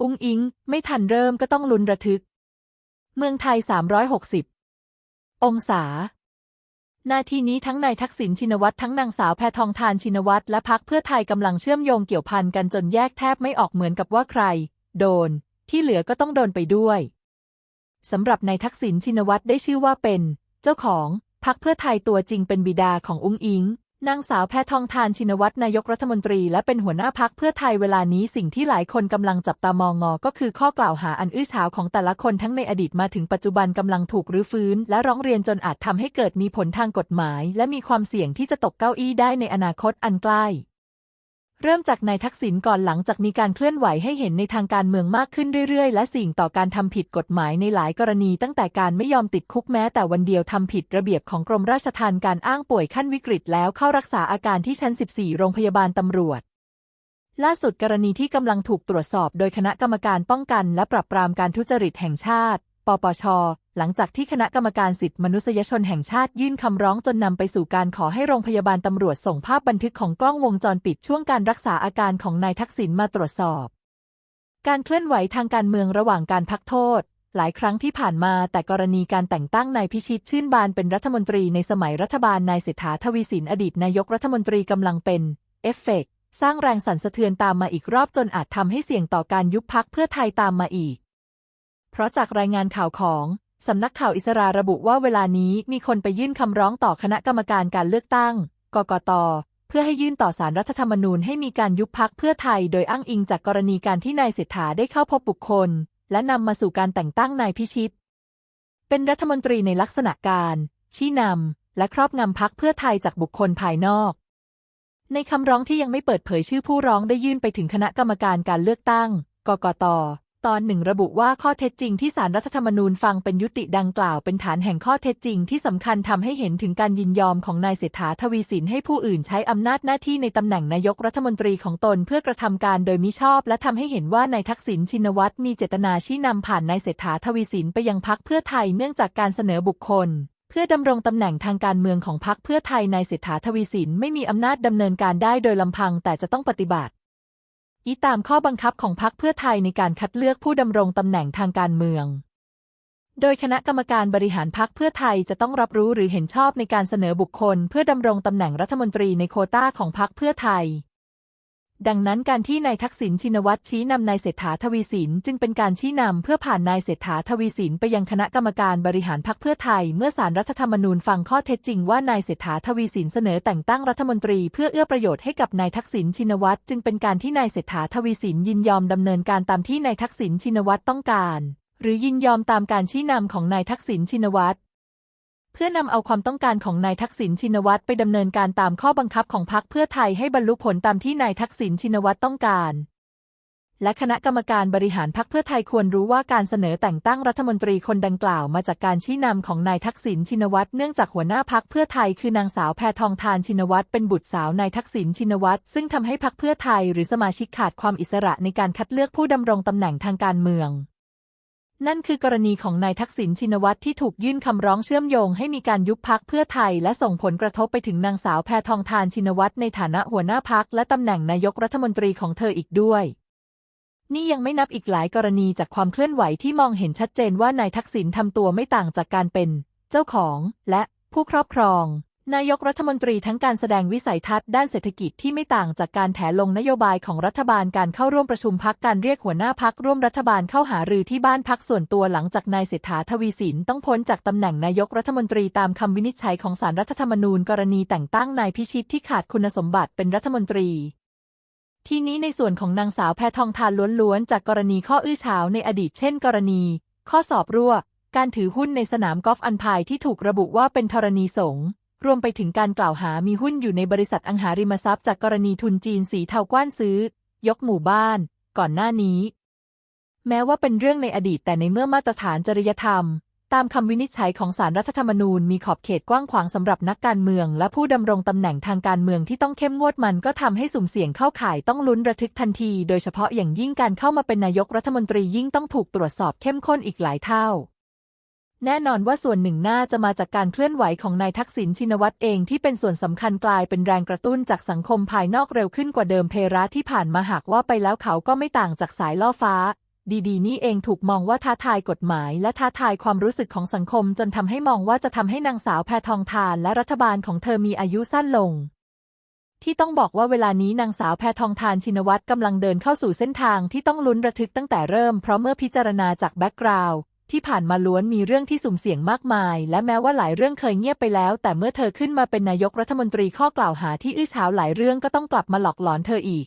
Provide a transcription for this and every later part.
อุ้งอิง ไม่ทันเริ่มก็ต้องลุ้นระทึก เมืองไทย 360 องศา นาทีนี้ทั้งนายทักษิณชินวัตรทั้งนางสาวแพทองทานชินวัตรและพักเพื่อไทยกำลังเชื่อมโยงเกี่ยวพันกันจนแยกแทบไม่ออกเหมือนกับว่าใคร โดน ที่เหลือก็ต้องโดนไปด้วยสำหรับนายทักษิณชินวัตรได้ชื่อว่าเป็น เจ้าของพักเพื่อไทยตัวจริงเป็นบิดาของอุ้งอิง นางสาวแพทองทานชินวัตรนายกรัฐมนตรีและเป็นหัวหน้าพักเพื่อไทยเวลานี้สิ่งที่หลายคนกำลังจับตามองงอ ก็คือข้อกล่าวหาอันอื้อฉาวของแต่ละคนทั้งในอดีตมาถึงปัจจุบันกำลังถูกรื้อฟื้น และร้องเรียนจนอาจทำให้เกิดมีผลทางกฎหมาย และมีความเสี่ยงที่จะตกเก้าอี้ได้ในอนาคตอันใกล้ เริ่มจากนายทักษิณก่อนหลังจากมีการเคลื่อนไหวให้เห็นในทางการเมืองมากขึ้นเรื่อยๆ และสิ่งต่อการทำผิดกฎหมายในหลายกรณีตั้งแต่การไม่ยอมติดคุกแม้แต่วันเดียวทำผิดระเบียบของกรมราชทัณฑ์การอ้างป่วยขั้นวิกฤตแล้วเข้ารักษาอาการที่ชั้น 14 โรงพยาบาลตำรวจ ล่าสุดกรณีที่กำลังถูกตรวจสอบโดยคณะกรรมการป้องกัน และปราบปรามการทุจริตแห่งชาติ ปปช หลังจากที่คณะกรรมการสิทธิมนุษยชนแห่งชาติยื่นคำร้องจนนำไปสู่การขอให้โรงพยาบาลตำรวจส่งภาพบันทึกของกล้องวงจรปิดช่วงการรักษาอาการของนายทักษิณมาตรวจสอบ การเคลื่อนไหวทางการเมืองระหว่างการพักโทษ หลายครั้งที่ผ่านมาแต่กรณีการแต่งตั้งนายพิชิตชื่นบานเป็นรัฐมนตรีในสมัยรัฐบาลนายเศรษฐาทวีสินอดีตนายกรัฐมนตรีกำลังเป็นเอฟเฟกต์สร้างแรงสั่นสะเทือนตามมาอีกรอบจนอาจทำให้เสี่ยงต่อการยุบพักเพื่อไทยตามมาอีก เพราะจากรายงานข่าวของสำนักข่าวอิสราระบุว่าเวลานี้มีคนไปยื่นคำร้องต่อคณะกรรมการการเลือกตั้ง กกต เพื่อให้ยื่นต่อสารรัฐธรรมนูญให้มีการยุบพักเพื่อไทย โดยอ้างอิงจากกรณีการที่นายเศรษฐาได้เข้าพบบุคคล และนำมาสู่การแต่งตั้งนายพิชิต เป็นรัฐมนตรีในลักษณะการ ชี้นำและครอบงำพักเพื่อไทยจากบุคคลภายนอก ในคำร้องที่ยังไม่เปิดเผยชื่อผู้ร้องได้ยื่นไปถึงคณะกรรมการการเลือกตั้ง กกต ตอนหนึ่งระบุว่าข้อเท็จจริงที่สารรัฐธรรมนูญฟังเป็นยุติดังกล่าวเป็นฐานแห่งข้อเท็จจริงที่สำคัญทำให้เห็นถึงการยินยอมของนายเศรษฐาทวีสินให้ผู้อื่นใช้อำนาจหน้าที่ในตำแหน่งนายกรัฐมนตรีของตนเพื่อกระทำการโดยมิชอบและทำให้เห็นว่านายทักษิณชินวัตรมีเจตนาชี้นำผ่านนายเศรษฐาทวีสินไปยังพักเพื่อไทยเนื่องจากการเสนอบุคคลเพื่อดำรงตำแหน่งทางการเมืองของพรรคเพื่อไทยนายเศรษฐาทวีสินไม่มีอำนาจดำเนินการได้โดยลำพังแต่จะต้องปฏิบัติ อีตามข้อบังคับของพรรคเพื่อไทยในการคัดเลือกผู้ดำรงตำแหน่งทางการเมือง โดยคณะกรรมการบริหารพรรคเพื่อไทยจะต้องรับรู้หรือเห็นชอบในการเสนอบุคคล เพื่อดำรงตำแหน่งรัฐมนตรีในโคต้าของพรรคเพื่อไทย ดังนั้นการที่นายทักษิณชินวัตรชี้นำนายเศรษฐาทวีสินจึงเป็นการชี้นำเพื่อผ่านนายเศรษฐาทวีสินไปยังคณะกรรมการบริหารพรรคเพื่อไทย เมื่อสารรัฐธรรมนูญฟังข้อเท็จจริงว่านายเศรษฐาทวีสินเสนอแต่งตั้งรัฐมนตรีเพื่อเอื้อประโยชน์ให้กับนายทักษิณชินวัตรจึงเป็นการที่นายเศรษฐาทวีสินยินยอมดำเนินการตามที่นายทักษิณชินวัตรต้องการ หรือยินยอมตามการชี้นำของนายทักษิณชินวัตร เพื่อนำเอาความต้องการของนายทักษิณชินวัตรไปดำเนินการตามข้อบังคับของพรรคเพื่อไทยให้บรรลุผลตามที่นายทักษิณชินวัตรต้องการและคณะกรรมการบริหารพรรคเพื่อไทยควรรู้ว่าการเสนอแต่งตั้งรัฐมนตรีคนดังกล่าวมาจากการชี้นำของนายทักษิณชินวัตรเนื่องจากหัวหน้าพรรคเพื่อไทยคือนางสาวแพทองทานชินวัตรเป็นบุตรสาวนายทักษิณชินวัตรซึ่งทำให้พรรคเพื่อไทยหรือสมาชิกขาดความอิสระในการคัดเลือกผู้ดำรงตำแหน่งทางการเมือง นั่นคือกรณีของนายทักษิณชินวัตรที่ถูกยื่นคำร้องเชื่อมโยงให้มีการยุบพักเพื่อไทย และส่งผลกระทบไปถึงนางสาวแพทองทานชินวัตรในฐานะหัวหน้าพักและตำแหน่งนายกรัฐมนตรีของเธออีกด้วย นี่ยังไม่นับอีกหลายกรณีจากความเคลื่อนไหวที่มองเห็นชัดเจนว่านายทักษิณทำตัวไม่ต่างจากการเป็น เจ้าของ และผู้ครอบครอง นายกรัฐมนตรีทั้งการแสดงวิสัยทัศน์ด้านเศรษฐกิจที่ไม่ต่างจากการแถลงนโยบายของรัฐบาลการเข้าร่วมประชุมพักการเรียกหัวหน้าพักร่วมรัฐบาลเข้าหารือที่บ้านพักส่วนตัวหลังจากนายเศรษฐาทวีสินต้องพ้นจากตำแหน่งนายกรัฐมนตรีตามคำวินิจฉัยของศาลรัฐธรรมนูญกรณีแต่งตั้งนายพิชิตที่ขาดคุณสมบัติเป็นรัฐมนตรีทีนี้ในส่วนของนางสาวแพทองทานล้วนๆ จากกรณีข้ออื้อฉาวในอดีตเช่น กรณี ข้อสอบรั่ว การถือหุ้นในสนามกอล์ฟอันพายที่ถูกระบุว่าเป็นธรณีสงฆ์ รวมไปถึงการกล่าวหามีหุ้นอยู่ในบริษัทอังหาริมทรัพย์จากกรณีทุนจีนสีเทากว้านซื้อ ยกหมู่บ้าน ก่อนหน้านี้ แม้ว่าเป็นเรื่องในอดีตแต่ในเมื่อมาตรฐานจริยธรรม ตามคำวินิจฉัยของสารรัฐธรรมนูญมีขอบเขตกว้างขวางสำหรับนักการเมือง และผู้ดำรงตำแหน่งทางการเมืองที่ต้องเข้มงวดมันก็ทำให้สุ่มเสี่ยงเข้าข่ายต้องลุ้นระทึกทันที โดยเฉพาะอย่างยิ่งการเข้ามาเป็นนายกรัฐมนตรียิ่งต้องถูกตรวจสอบเข้มข้นอีกหลายเท่า แน่นอนว่าส่วนหนึ่งน่าจะมาจากการเคลื่อนไหวของนายทักษิณชินวัตรเองที่เป็นส่วนสำคัญกลายเป็นแรงกระตุ้นจากสังคมภายนอกเร็วขึ้นกว่าเดิมเพระที่ผ่านมาหากว่าไปแล้วเขาก็ไม่ต่างจากสายล่อฟ้า ดีๆ นี่เองถูกมองว่าท้าทายกฎหมาย และท้าทายความรู้สึกของสังคมจนทำให้มองว่าจะทำให้นางสาวแพทองทานและรัฐบาลของเธอมีอายุสั้นลงที่ต้องบอกว่าเวลานี้นางสาวแพทองทานชินวัตรกำลังเดินเข้าสู่เส้นทางที่ต้องลุ้นระทึกตั้งแต่เริ่มเพราะเมื่อพิจารณาจากแบ็กกราวด์ ที่ผ่านมาล้วนมีเรื่องที่สุ่มเสี่ยงมากมาย และแม้ว่าหลายเรื่องเคยเงียบไปแล้ว แต่เมื่อเธอขึ้นมาเป็นนายกรัฐมนตรีข้อกล่าวหาที่อื้อฉาวหลายเรื่องก็ต้องกลับมาหลอกหลอนเธออีก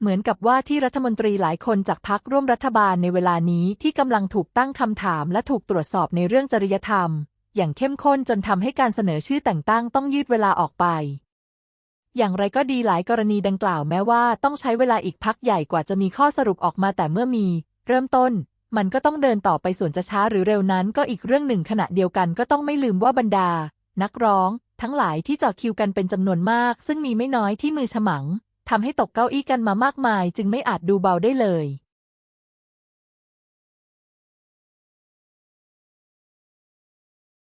เหมือนกับว่าที่รัฐมนตรีหลายคนจากพักร่วมรัฐบาลในเวลานี้ที่กำลังถูกตั้งคำถามและถูกตรวจสอบในเรื่องจริยธรรม อย่างเข้มข้นจนทำให้การเสนอชื่อแต่งตั้งต้องยืดเวลาออกไปอย่างไรก็ดีหลายกรณีดังกล่าวแม้ว่าต้องใช้เวลาอีกพักใหญ่กว่าจะมีข้อสรุปออกมาแต่เมื่อมี เริ่มต้น มันก็ต้องเดินต่อไปส่วนจะช้าหรือเร็วนั้นก็อีกเรื่องหนึ่งขณะเดียวกันก็ต้องไม่ลืมว่าบรรดา นักร้อง ทั้งหลายที่จ่อคิวกันเป็นจำนวนมาก ซึ่งมีไม่น้อยที่มือฉมังทำให้ตกเก้าอี้กันมามากมาย จึงไม่อาจดูเบาได้เลย